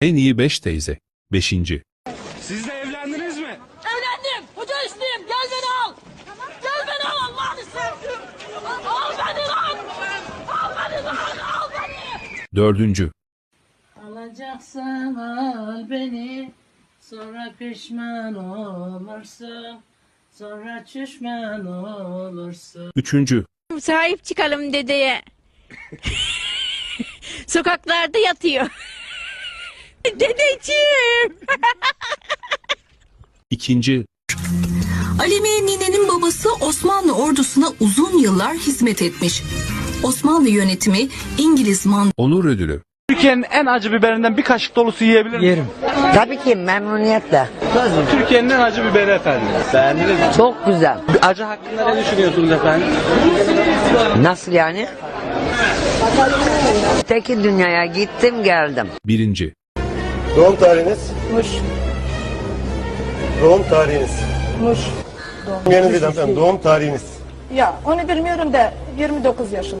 En iyi 5 teyze. 5. Siz de evlendiniz mi? Evlendim. Hoca üstüyüm. Gel beni al. Gel beni al Allah'ını sevdim. Al beni lan. Al beni lan. Al beni. 4. Alacaksan al beni, sonra pişman olursun, sonra düşman olursun. 3. Sahip çıkalım dedeye. Sokaklarda yatıyor. Dedeciğim. 2. Alime Nine'nin babası Osmanlı ordusuna uzun yıllar hizmet etmiş. Osmanlı yönetimi İngiliz Onur ödülü. Türkiye'nin en acı biberinden bir kaşık dolusu yiyebilir miyim? Yerim. Tabii ki memnuniyetle. Söz mü? Türkiye'nin en acı biberi efendim. Beğendiniz mi? Çok güzel. Acı hakkında ne düşünüyorsunuz efendim? Nasıl yani? Teki dünyaya gittim geldim. 1. Doğum tarihiniz? Muş. Doğum tarihiniz? Muş. Doğum. Doğum tarihiniz? Ya onu bilmiyorum da 29 yaşında.